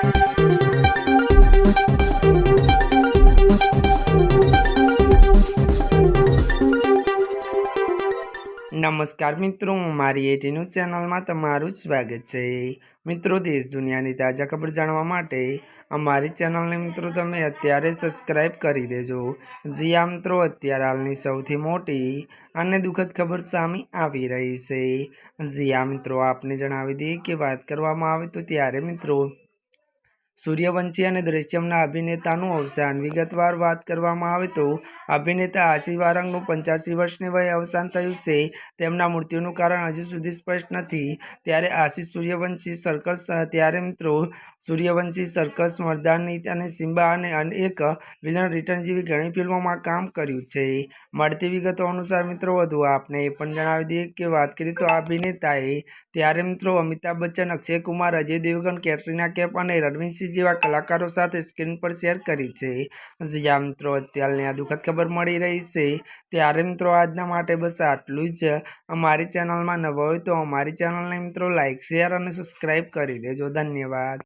નમસ્કાર મિત્રો હું મારી એટીનું ચેનલમાં તમારું સ્વાગત છે. મિત્રો, દેશ દુનિયાની તાજા ખબર જાણવા માટે અમારી ચેનલને મિત્રો તમે અત્યારે સબસ્ક્રાઇબ કરી દેજો. આ મિત્રો, અત્યારે હાલની સૌથી મોટી અને દુઃખદ ખબર સામે આવી રહી છે. આ મિત્રો, આપને જણાવી દઈએ કે વાત કરવામાં આવે તો ત્યારે મિત્રો સૂર્યવંશી અને દ્રશ્યમના અભિનેતાનું અવસાન. વિગતવાર વાત કરવામાં આવે તો, અભિનેતા આશી વારંગનું પંચ્યાસી વર્ષની વયે અવસાન થયું છે. તેમના મૃત્યુનું કારણ હજુ સુધી સ્પષ્ટ નથી. ત્યારે આશીષ સૂર્યવંશી સર્કસ, ત્યારે મિત્રો સૂર્યવંશી સર્કસ મર્દાની અને સિમ્બા અને અનેક વિલન રિટર્ન જેવી ઘણી ફિલ્મોમાં કામ કર્યું છે. મળતી વિગતો અનુસાર મિત્રો વધુ, આપને એ પણ જણાવી દઈએ કે વાત કરીએ તો આ અભિનેતાએ, ત્યારે મિત્રો અમિતાભ બચ્ચન અક્ષય કુમાર અજય દેવગન, કેટરીના કેફ અને રણવીરસિંહ જેવા કલાકારો સાથે સ્ક્રીન પર શેર કરી છે. જ્યાં મિત્રો અત્યારની આ દુઃખદ ખબર મળી રહી છે. ત્યારે મિત્રો આજના માટે બસ આટલું જ. અમારી ચેનલમાં નવા હોય તો અમારી ચેનલને મિત્રો લાઇક શેર અને સબસ્ક્રાઈબ કરી દેજો. ધન્યવાદ.